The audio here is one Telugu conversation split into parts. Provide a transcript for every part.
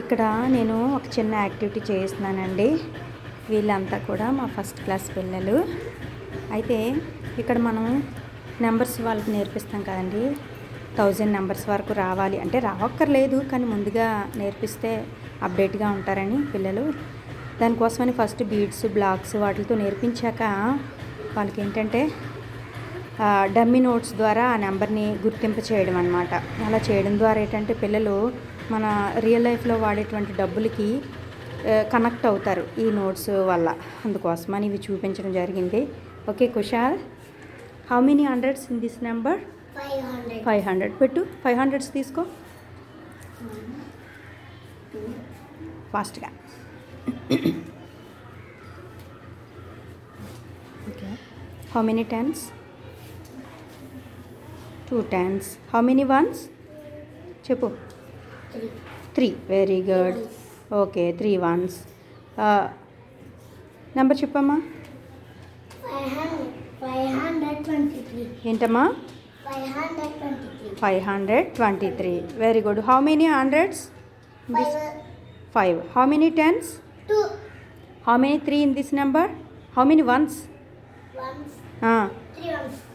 ఇక్కడ నేను ఒక చిన్న యాక్టివిటీ చేస్తున్నానండి. వీళ్ళంతా కూడా మా ఫస్ట్ క్లాస్ పిల్లలు. అయితే ఇక్కడ మనం నెంబర్స్ వాళ్ళకి నేర్పిస్తాం కదండి. థౌజండ్ నెంబర్స్ వరకు రావాలి. అంటే రావక్కర్లేదు కానీ ముందుగా నేర్పిస్తే అప్డేట్గా ఉంటారని పిల్లలు. దానికోసమని ఫస్ట్ బీడ్స్ బ్లాక్స్ వాటితో నేర్పించాక వాళ్ళకి ఏంటంటే డమ్మీ నోట్స్ ద్వారా ఆ నెంబర్ని గుర్తింపు చేయడం అనమాట అలా చేయడం ద్వారా ఏంటంటే పిల్లలు మన రియల్ లైఫ్లో వాడేటువంటి డబ్బులకి కనెక్ట్ అవుతారు ఈ నోట్స్ వల్ల. అందుకోసమని ఇవి చూపించడం జరిగింది. Okay Kushal how many hundreds in this number five hundred five hundred పెట్టు ఫైవ్ హండ్రెడ్స్ తీసుకో. ఫాస్ట్గా okay how many tens two tens how many ones చెప్పు. Three very good okay three ones number చెప్పమ్మా. ఏంటమ్మా? Five hundred twenty three very good how many hundreds five how many tens how many three in this number how many ones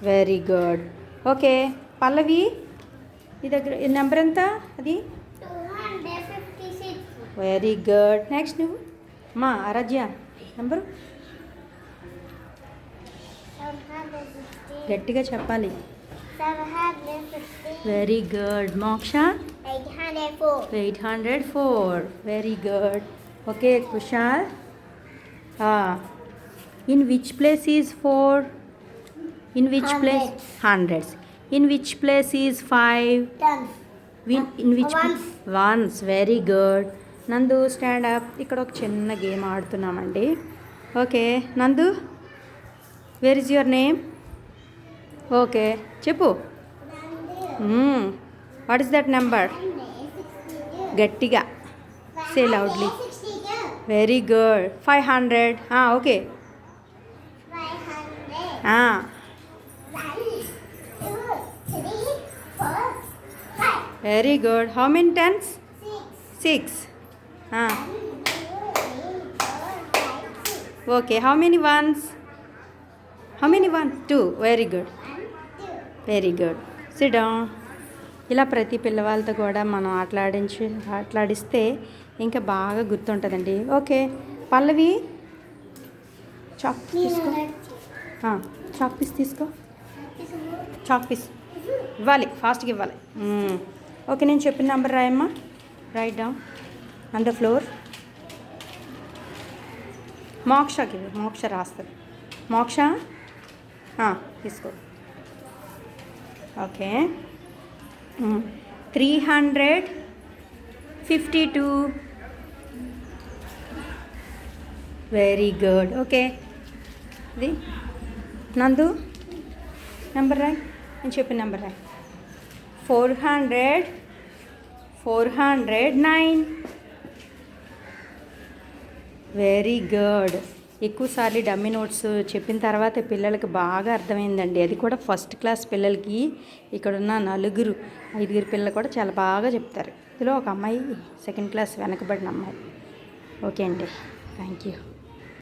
very good okay Pallavi నీ దగ్గర ఈ నెంబర్ ఎంత అది? వెరీ గుడ్ నెక్స్ట్ నువ్వు? మా ఆరాధ్య. నెంబరు గట్టిగా చెప్పాలి. Very good Moksha? Eight hundred four very good okay Kushal in which place is four in which place hundreds in which place is five in which. Ones very good Nandu stand up ఇక్కడ ఒక చిన్న game ఆడుతున్నామండి. Okay Nandu where is your name okay చెప్పు. వాట్ ఇస్ దట్ నెంబర్ గట్టిగా. Say loudly very good five hundred okay. Very good how many tens six okay how many ones how many one two very good very good సిడం ఇలా ప్రతి పిల్లవాళ్ళతో కూడా మనం ఆటలాడించి ఆటలాడిస్తే ఇంకా బాగా గుర్తుంటుందండి. ఓకే పల్లవి చాక్ తీసుకో. చాక్ పీస్ తీసుకో. చాక్ పీస్ ఇవ్వాలి ఫాస్ట్గా ఇవ్వాలి. ఓకే నేను చెప్పిన number రాయమ్మా. Write down on the floor మోక్షకి Moksha రాస్తుంది మోక్ష? తీసుకో. Okay. Three hundred fifty two very good okay. ఇది. నందు నెంబర్ రాయ్. నేను చెప్పిన number Roy. Four hundred four hundred nine very good. ఎక్కువసార్లు డమ్మీ నోట్స్ చెప్పిన తర్వాత పిల్లలకి బాగా అర్థమైందండి. అది కూడా ఫస్ట్ క్లాస్ పిల్లలకి ఇక్కడున్న నలుగురు ఐదుగురు పిల్లలు కూడా చాలా బాగా చెప్తారు. ఇందులో ఒక అమ్మాయి సెకండ్ క్లాస్ వెనకబడిన అమ్మాయి. ఓకే అండి. Thank you.